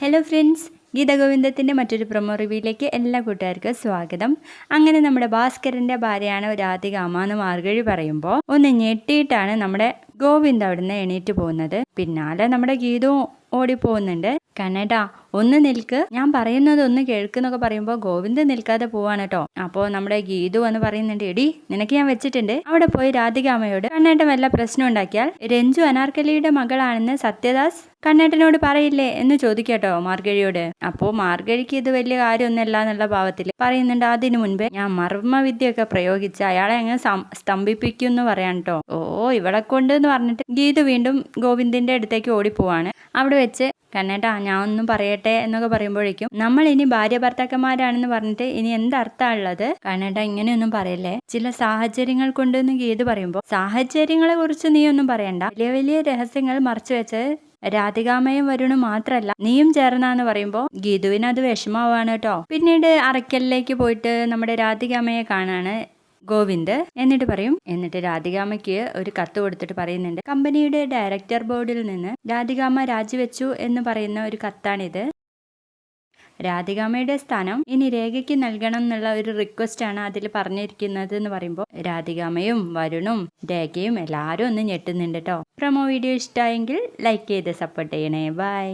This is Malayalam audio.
ഹലോ ഫ്രണ്ട്സ് ഗീതഗോവിന്ദത്തിന്റെ മറ്റൊരു പ്രൊമോ റിവ്യൂയിലേക്ക് എല്ലാ കൂട്ടുകാർക്കും സ്വാഗതം. അങ്ങനെ നമ്മുടെ ഭാസ്കരന്റെ ഭാര്യയാണ് രാധിക അമ്മ എന്ന് മാർഗഴി പറയുമ്പോൾ ഒന്ന് ഞെട്ടിയിട്ടാണ് നമ്മുടെ ഗോവിന്ദ് അവിടുന്ന് എണീറ്റ് പോകുന്നത്. പിന്നാലെ നമ്മുടെ ഗീതവും ഓടിപ്പോകുന്നുണ്ട്. കണ്ണേട്ടാ ഒന്ന് നിൽക്ക്. ഞാൻ പറയുന്നത് ഒന്ന് കേൾക്കുന്നൊക്കെ പറയുമ്പോൾ ഗോവിന്ദൻ നിൽക്കാതെ പോവാണ് കേട്ടോ അപ്പോൾ നമ്മുടെ ഗീതു എന്ന് പറയുന്നുണ്ട് എടി നിനക്ക് ഞാൻ വെച്ചിട്ടുണ്ട്. അവിടെ പോയി രാധികാമയോട് കണ്ണേട്ടൻ വല്ല പ്രശ്നം ഉണ്ടാക്കിയാൽ? രഞ്ജു അനാർക്കലിയുടെ മകളാണെന്ന് സത്യദാസ് കണ്ണേട്ടനോട് പറയില്ലേ? എന്ന് ചോദിക്കട്ടോ മാർഗഴിയോട്. അപ്പോ മാർഗഴിക്ക് ഇത് വലിയ കാര്യമൊന്നുമല്ല എന്നുള്ള ഭാവത്തിൽ പറയുന്നുണ്ട് അതിനു മുൻപേ ഞാൻ മർമ്മവിദ്യയൊക്കെ പ്രയോഗിച്ച് അയാളെ അങ്ങ് സ്തംഭിപ്പിക്കും എന്ന് പറയാൻ കേട്ടോ ഓ ഇവളെ കൊണ്ട് എന്ന് പറഞ്ഞിട്ട് ഗീതു വീണ്ടും ഗോവിന്ദിന്റെ അടുത്തേക്ക് ഓടിപ്പോവാണ്. അവിടെ വെച്ച് കണ്ണേട്ടാ ഞാൻ ഒന്നും പറയട്ടെ. എന്നൊക്കെ പറയുമ്പോഴേക്കും നമ്മൾ ഇനി ഭാര്യ ഭർത്താക്കന്മാരാണെന്ന് പറഞ്ഞിട്ട് ഇനി എന്തർത്ഥമുള്ളത് കാരണം ഇങ്ങനെയൊന്നും പറയല്ലേ? ചില സാഹചര്യങ്ങൾ കൊണ്ടെന്ന് ഗീത് പറയുമ്പോൾ സാഹചര്യങ്ങളെ കുറിച്ച് നീ ഒന്നും പറയണ്ട. വലിയ വലിയ രഹസ്യങ്ങൾ മറച്ചു വെച്ച് രാധികാമയും വരുണും മാത്രല്ല. നീയും ചേർന്നാന്ന് പറയുമ്പോൾ ഗീതുവിന് അത് വിഷമാവാണ് കേട്ടോ. പിന്നീട് അറയ്ക്കലിലേക്ക് പോയിട്ട് നമ്മുടെ രാധികാമയെ കാണാണ്. ഗോവിന്ദ് എന്നിട്ട് പറയും. എന്നിട്ട് രാധികാമയ്ക്ക് ഒരു കത്ത് കൊടുത്തിട്ട് പറയുന്നുണ്ട്. കമ്പനിയുടെ ഡയറക്ടർ ബോർഡിൽ നിന്ന് രാധികാമ രാജിവെച്ചു എന്ന് പറയുന്ന ഒരു കത്താണിത്. രാധികാമയുടെ സ്ഥാനം ഇനി രേഖയ്ക്ക് നൽകണം എന്നുള്ള ഒരു റിക്വസ്റ്റ് ആണ് അതിൽ പറഞ്ഞിരിക്കുന്നത് എന്ന് പറയുമ്പോൾ രാധികാമയും വരുണും രേഖയും എല്ലാവരും ഒന്ന് ഞെട്ടുന്നുണ്ട് കേട്ടോ പ്രൊമോ വീഡിയോ ഇഷ്ടമായെങ്കിൽ ലൈക്ക് ചെയ്ത് സപ്പോർട്ട് ചെയ്യണേ. ബൈ